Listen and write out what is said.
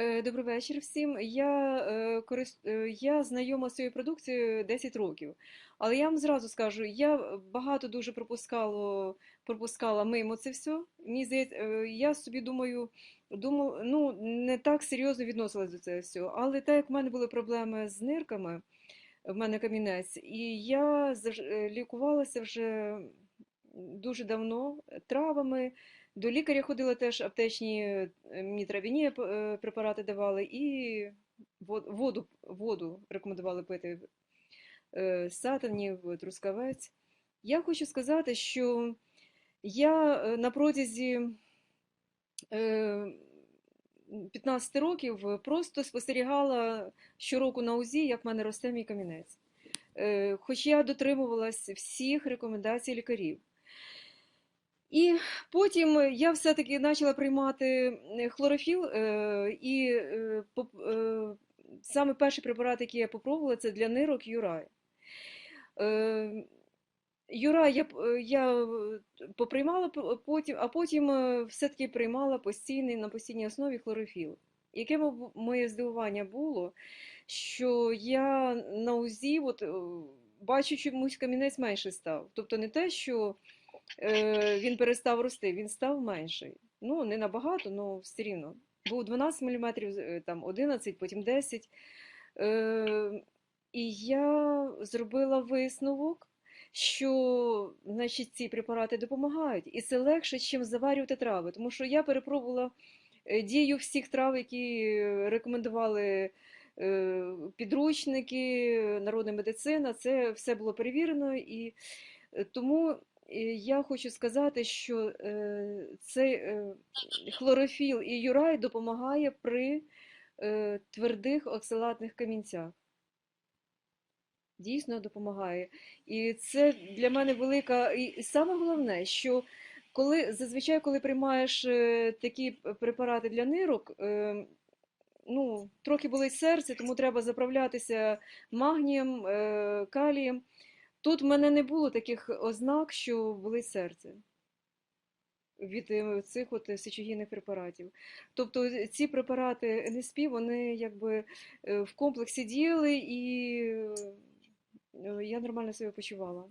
Е, Добрий вечір всім. Я, е, е, я знайома з цією продукцією 10 років. Але я вам зразу скажу, я багато дуже пропускала, пропускала мимо це все. Я собі думаю, думав, ну, не так серйозно відносилась до цього всього. Але так як в мене були проблеми з нирками, в мене камінець, і я лікувалася вже дуже давно травами. До лікаря ходила теж аптечні, е, мені трав'яні е, препарати давали і воду, воду рекомендували пити е, сатанів, трускавець. Я хочу сказати, що я е, на протязі е, 15 років просто спостерігала щороку на УЗІ, як в мене росте мій камінець. Е, Хоч я дотримувалась всіх рекомендацій лікарів. І потім я все-таки почала приймати е, хлорофіл, е, і е, е, саме перший препарат, який я попробувала, це для нирок Юрай. Е, Юрай я, е, я е, поприймала потім, а потім е, все-таки приймала постійний, на постійній основі хлорофіл. Яке моє здивування було, що я на УЗІ от, е, бачу, чомусь камінець менше став. Тобто не те, що е, він перестав рости, він став менший. Ну, не набагато, але все рівно. Був 12 мм, там 11, потім 10. Е, і я зробила висновок, що значить, ці препарати допомагають. І це легше, ніж заварювати трави. Тому що я перепробувала е, дію всіх трав, які е, рекомендували е, підручники, народна медицина. Це все було перевірено. І е, тому е, я хочу сказати, що е, цей е, хлорофіл і юрай допомагає при е, твердих оксалатних камінцях. Дійсно допомагає. І це для мене велика. І саме головне, що коли зазвичай, коли приймаєш такі препарати для нирок, ну, трохи болить серце, тому треба заправлятися магнієм, калієм. Тут в мене не було таких ознак, що були серце від е, цих от сечогінних препаратів. Тобто ці препарати НСП, вони якби е, в комплексі діяли і е, я нормально себе почувала.